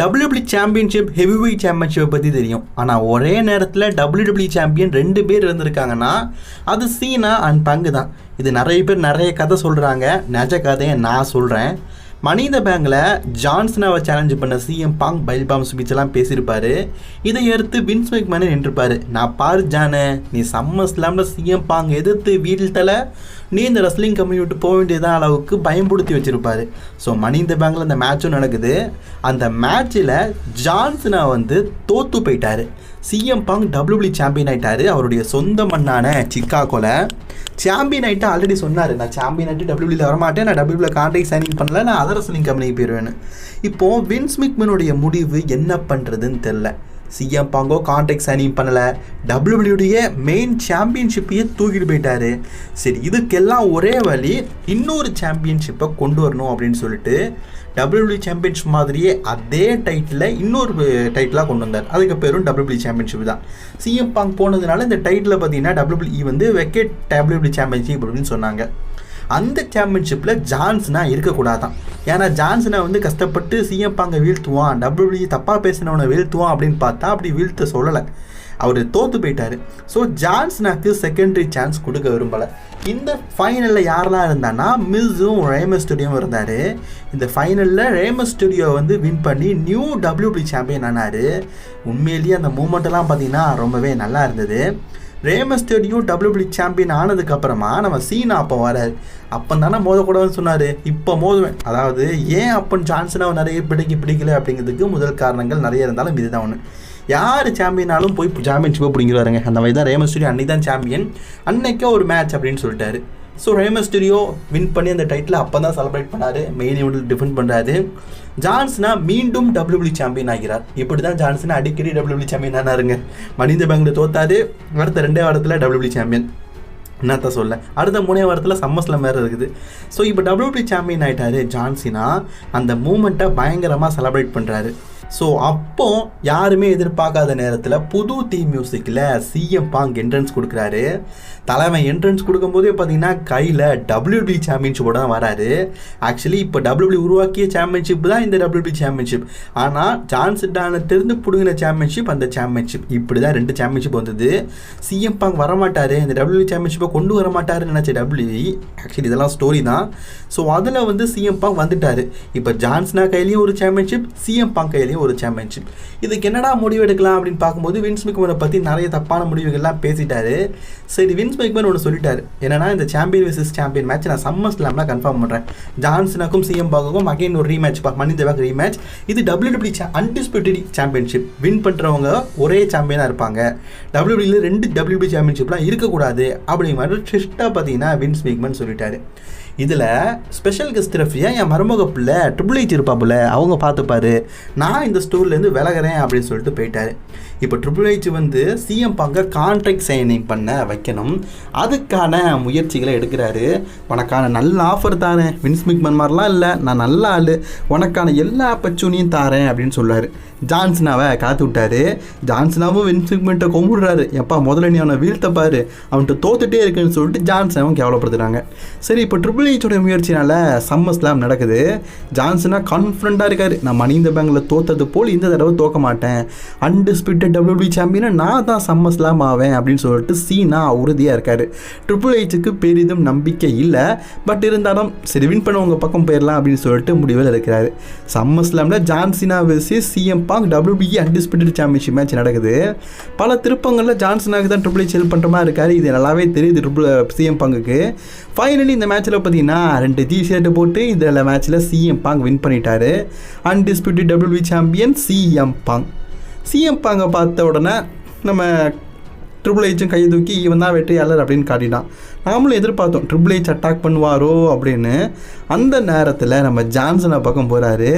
WW championship heavyweight சாம்பியன்ஷிப்பை பற்றி தெரியும். ஆனால் ஒரே நேரத்தில் டபிள்யூடபிள்யூ சாம்பியன் ரெண்டு பேர் இருந்திருக்காங்கன்னா அது சீனா அண்ட் பங்கு தான் இது நிறைய பேர் நிறைய கதை சொல்கிறாங்க நிஜ கதையை நான் சொல்கிறேன் மனித பேங்கில் ஜான்சனாவை சேலஞ்ச் பண்ண சிஎம் பாங் பைல்பாம் ஸ்பீச்செல்லாம் பேசியிருப்பாரு. இதை எடுத்து வின்ஸ் மேக்மேனே நின்றுப்பாரு. நான் பாரு ஜானு நீ சம்மர் ஸ்லாமில் சிஎம் பாங் எதிர்த்து வீட்டில் நீ இந்த ரெஸ்லிங் கம்பெனி விட்டு போக வேண்டியதான் அளவுக்கு பயன்படுத்தி வச்சுருப்பார். ஸோ மனித பேங்கில் அந்த மேட்சும் நடக்குது. அந்த மேட்ச்சில் ஜான்சனா வந்து தோத்து போயிட்டார். சிஎம் பாங் டபிள்யூபிள்யூ சாம்பியன் ஆகிட்டார் அவருடைய சொந்த மண்ணான சிக்காகோல. சாம்பியன் ஆகிட்டு ஆல்ரெடி சொன்னார். நான் சாம்பியன் ஆகிட்டு டபிள்யூபிள்யூல வரமாட்டேன். நான் டபிள்யூபிள்யூ கான்ட்ராக்ட் சைனிங் பண்ணல. நான் அதர் ரெஸ்லிங் கம்பெனிக்கு போயிடுவேன் இப்போது வின்ஸ் மிக்மனுடைய முடிவு என்ன பண்ணுறதுன்னு தெரில சிஎம் பாங்கோ கான்ட்ராக்ட் சைனிங் பண்ணலை. டபிள்யூபிள்யூடைய மெயின் சாம்பியன்ஷிப்பையே தூக்கிட்டு போயிட்டாரு. சரி இதுக்கெல்லாம் ஒரே வழி இன்னொரு சாம்பியன்ஷிப்பை கொண்டு வரணும் அப்படின்னு சொல்லிட்டு டபிள்யூபிள்யூ சாம்பியன்ஷிப் மாதிரியே அதே டைட்டில் இன்னொரு டைட்டிலாக கொண்டு வந்தார். அதுக்கு பேரும் டபிள்யூபிள்யூ சாம்பியன்ஷிப் தான். சிஎம் பாங் போனதுனால இந்த டைட்டில் பார்த்தீங்கன்னா டபிள்யூபிள்யூ வந்து வெக்கெட் டபிள்யூபிள்யூ சாம்பியன்ஷிப் அப்படின்னு சொன்னாங்க. அந்த சாம்பியன்ஷிப்பில் ஜான்சனா இருக்கக்கூடாதான். ஏன்னா ஜான்சனை வந்து கஷ்டப்பட்டு சிஎம் பாங்க வீழ்த்துவான் டபிள்யூபிள்யூ தப்பாக பேசினவனை வீழ்த்துவான் அப்படின்னு பார்த்தா அப்படி வீழ்த்த சொல்லலை. அவர் தோத்து போயிட்டார். ஸோ ஜான்ஸ்னாக்கு செகண்டரி சான்ஸ் கொடுக்க விரும்பலை. இந்த ஃபைனலில் யாரெல்லாம் இருந்தான்னா மிஸ்ஸும் ரேமஸ் ஸ்டுடியோவும் இருந்தார். இந்த ஃபைனலில் ரேமஸ் ஸ்டுடியோ வந்து வின் பண்ணி நியூ டபிள்யூபிள்யூ சாம்பியன் ஆனார். உண்மையிலேயே அந்த மூமெண்ட்டெல்லாம் பார்த்தீங்கன்னா ரொம்பவே நல்லா இருந்தது. ரேமஸ் ஸ்டேடியும் டபிள்யூபிள்யூ சாம்பியன் ஆனதுக்கப்புறமா நம்ம சீனா அப்போ வராரு அப்போ தானே மோதக்கூடாதுன்னு சொன்னார். இப்போ மோதுவேன். அதாவது ஏன் அப்பன் ஜான்சனை நிறைய பிடிக்க பிடிக்கல அப்படிங்கிறதுக்கு முதல் காரணங்கள் நிறைய இருந்தாலும் இதுதான் ஒன்று யார் சாம்பியனாலும் போய் சாம்பியன்ஷிப்பை பிடிங்கிறாருங்க அந்த மாதிரி தான் ரேமஸ் அன்னைக்கு தான் சாம்பியன். அன்னைக்கே ஒரு மேட்ச் அப்படின்னு சொல்லிட்டாரு. ஸோ ரேமஸ் ஸ்டுடியோ வின் பண்ணி அந்த டைட்டில் அப்போ தான் செலிப்ரேட் பண்ணார். மெயின் இவெண்ட் டிஃபெண்ட் பண்ணுறாரு ஜான்ஸ்னா மீண்டும் டபிள்யூபிள்யூ சாம்பியன் ஆகிறார். இப்படி தான் ஜான்சன் அடிக்கடி டபிள்யூபிள்யூ சாம்பியன் ஆனாருங்க. மனித பேங்கில் தோத்தாரு. அடுத்த ரெண்டே வாரத்தில் டபிள்யூபிள்யூ சாம்பியன் என்னத்த சொல்ல? அடுத்த மூணே வாரத்தில் சம்மஸ்ல மேலே இருக்குது. ஸோ இப்போ டபிள்யூபிள்யூ சாம்பியன் ஆகிட்டாரு ஜான்சினா. அந்த மூமெண்ட்டை பயங்கரமாக செலிப்ரேட் பண்ணுறாரு ஸோ அப்போ யாருமே எதிர்பார்க்காத நேரத்தில் புது தீம் மியூசிக்கில் சிஎம் பாங் என்ட்ரன்ஸ் கொடுக்குறாரு. தலைமை என்ட்ரன்ஸ் கொடுக்கும்போதே பார்த்தீங்கன்னா கையில் டபிள்யூபி சாம்பியன்ஷிப்போட தான் வராரு. ஆக்சுவலி இப்போ டபிள்யூபி உருவாக்கிய சாம்பியன்ஷிப் தான் இந்த டபிள்யூபி சாம்பியன்ஷிப் ஆனால் ஜான்சிட்டானத்திலிருந்து பிடுங்கின சாம்பியன்ஷிப் அந்த சாம்பியன்ஷிப் இப்படி தான் ரெண்டு சாம்பியன்ஷிப் வந்தது. சிஎம் பாங் வரமாட்டார். இந்த டபிள்யூபி சாம்பியன்ஷிப்பை கொண்டு வர மாட்டாருன்னு நினச்ச டபிள்யூபி ஆக்சுவலி இதெல்லாம் ஸ்டோரி தான். ஸோ அதில் வந்து சிஎம் பாங் வந்துட்டார். இப்போ ஜான்ஸ்னா கையிலையும் ஒரு சாம்பியன்ஷிப் சிஎம் பாங் கையிலையும் ஒரு சாம்பியன்ஷிப் இதுக்கு என்னடா முடிவு எடுக்கலாம் அப்படின்னு பார்க்கும்போது வின்ஸ் மெக்மேனை பற்றி நிறைய தப்பான முடிவுகள்லாம் பேசிட்டாரு. சரி வின்ஸ் மெக்மேன் ஒன்று சொல்லிட்டாரு. என்னன்னா இந்த சாம்பியன் விசஸ் சாம்பியன் மேட்ச் நான் சம்மர் ஸ்லாம்லாம் கன்ஃபார்ம் பண்ணுறேன் ஜான்சனுக்கும் சிஎம் பாகுக்கும் அகைன் ஒரு ரீமேட்ச் பா மணி தேவாக் ரீமேட்ச் இது டபிள்யூடபிள்யூ அன்டிஸ்பியூட்டட் சாம்பியன்ஷிப் வின் பண்ணுறவங்க ஒரே சாம்பியனாக இருப்பாங்க. டபிள்யூடபிள்யூ ரெண்டு டபிள்யூபிள்யூ சாம்பியன்ஷிப்லாம் இருக்கக்கூடாது. அப்படிங்கிற மாதிரி ஸ்ட்ரிக்டாக பார்த்தீங்கன்னா வின்ஸ் மிக்மன் சொல்லிட்டாரு. இதில் ஸ்பெஷல் கெஸ்ட் ரெஃப்ரியாக என் மருமக பிள்ளை ட்ரிபிள் ஹெச் இருப்பாப்புல அவங்க பார்த்துப்பாரு. நான் இந்த ஸ்டோர்லேருந்து விலகிறேன் அப்படின்னு சொல்லிட்டு போயிட்டார். இப்போ ட்ரிபிள் ஹெச் வந்து சிஎம் பங்க கான்ட்ராக்ட் சைனிங் பண்ண வைக்கணும். அதுக்கான முயற்சிகளை எடுக்கிறாரு. உனக்கான நல்ல ஆஃபர் தாரேன் வின்ஸ் மிக்மன் மாதிரிலாம் இல்லை. நான் நல்ல ஆள். உனக்கான எல்லா ஆப்பர்ச்சுனியும் தாரேன் அப்படின்னு சொல்லுவார் ஜான்சனாவை காத்து விட்டாரு. ஜான்சனாவும் வின்ஸ் மிக்மெண்ட்டை கும்பிடுறாரு. எப்பா முதல்ல நீ அவனை வீழ்த்த பாரு. அவன்கிட்ட தோத்துட்டே இருக்குன்னு சொல்லிட்டு ஜான்சனாவும் கேவலப்படுத்துகிறாங்க சரி இப்போ ட்ரிபிள் ஹெச்சோட முயற்சினால சம்மர் ஸ்லாம் நடக்குது. ஜான்சனா கான்ஃபிடண்ட்டாக இருக்கார். நான் மணி இந்த பேங்கில் தோத்தது போல் இந்த தடவை தோக்க மாட்டேன். அன்டிஸ்பியூட்டட் டபிள்யூபி சாம்பியனை நான் தான் சம்மர் ஸ்லாம் ஆவேன் அப்படின்னு சொல்லிட்டு சீனா உறுதியாக இருக்கார். ட்ரிபிள் ஹெச்சுக்கு பெரிதும் நம்பிக்கை இல்லை. பட் இருந்தாலும் சரி வின் பண்ண உங்கள் பக்கம் போயிடலாம் அப்படின்னு சொல்லிட்டு முடிவில் இருக்கிறாரு. Summer ஸ்லாமில் John Cena versus CM Punk WWE undisputed championship match நடக்குது. பல திருப்பங்களில் ஜான்சனாக்கு தான் ட்ரிபிள் ஹெச் ஹெல்ப் பண்ணுற மாதிரி இருக்காரு. இது நல்லாவே தெரியுது ட்ரிபிள் சிஎம் பாங்குக்கு ஃபைனலி இந்த மேட்ச்சில் பார்த்தீங்கன்னா ரெண்டு டி ஷர்ட் போட்டு இதில் மேட்ச்சில் சிஎம் பாங் வின் பண்ணிட்டாரு. Undisputed WWE champion CM Punk CM பாங்கை பார்த்த உடனே நம்ம ட்ரிபிள் ஹெச்சும் கையை தூக்கி இவன் தான் வெற்றியாளர் அப்படின்னு காட்டிட்டான். நாமளும் எதிர்பார்த்தோம் ட்ரிபிள் ஹெச் அட்டாக் பண்ணுவாரோ அப்படின்னு. அந்த நேரத்தில் நம்ம ஜான்சனை பக்கம் போகிறாரு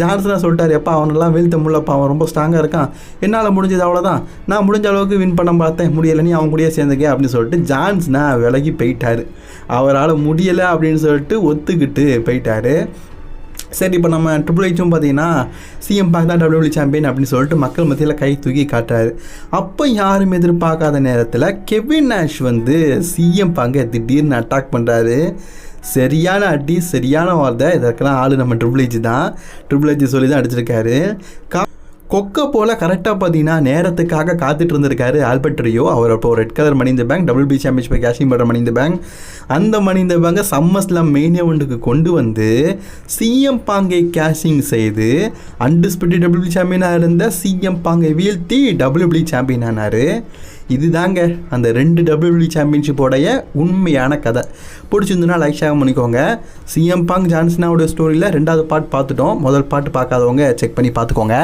ஜான்சனை சொல்லிட்டார் எப்பா அவனெல்லாம் வீழ்த்த முள்ளப்பா அவன் ரொம்ப ஸ்ட்ராங்காக இருக்கான். என்னால் முடிஞ்சது அவ்வளோதான் நான் முடிஞ்ச அளவுக்கு வின் பண்ண பார்த்தேன். முடியலை நீ அவன் கூடயே சேர்ந்துக்க அப்படின்னு சொல்லிட்டு ஜான்சனை விலகி போயிட்டாரு. அவரால் முடியலை அப்படின்னு சொல்லிட்டு ஒத்துக்கிட்டு போயிட்டார். சரி இப்போ நம்ம ட்ரிபிள் ஹெச்சும் பார்த்தீங்கன்னா சிஎம் பாக் தான் டபிள்யூபிள்யூ சாம்பியன் அப்படின்னு சொல்லிட்டு மக்கள் மத்தியில் கை தூக்கி காட்டுறாரு. அப்போ யாரும் எதிர்பார்க்காத நேரத்தில் கெவின் நேஷ் வந்து சிஎம் பாங்க திடீர்னு அட்டாக் பண்ணுறாரு சரியான அடி சரியான வார்த்தை. இதற்கெல்லாம் ஆள் நம்ம ட்ரிபிள் ஏஜ் தான். ட்ரிபிள் ஹெச் சொல்லி தான் அடிச்சிருக்காரு. கா கொக்கை போல் கரெக்டாக பார்த்தீங்கன்னா நேரத்துக்காக காத்துட்டு இருந்திருக்காரு ஆல்பர்ட் ரியோ. அவர் இப்போ red colour money in the bank double P championship cashing பண்ணுற மணி இந்த பேங்க் அந்த மணி இந்த பேங்கை சம்மஸ்லாம் மெயின் ஒன்றுக்கு கொண்டு வந்து சிஎம் பாங்கை கேஷிங் செய்து அன்டிஸ்பியூட்டட் டபிள்யூ சாம்பியனாக இருந்த சிஎம் பாங்கை வீழ்த்தி டபிள்யூபிள்யூ சாம்பியன் ஆனார். இதுதாங்க அந்த ரெண்டு டபிள்யூபிள்யூ சாம்பியன்ஷிப்போடைய உண்மையான கதை. பிடிச்சிருந்துன்னா லைக் ஷேர் பண்ணிக்கோங்க. சிஎம் பாங் ஜான்சனாவோட ஸ்டோரியில் ரெண்டாவது பாட்டு பார்த்துட்டோம். முதல் பாட்டு பார்க்காதவங்க செக் பண்ணி பார்த்துக்கோங்க.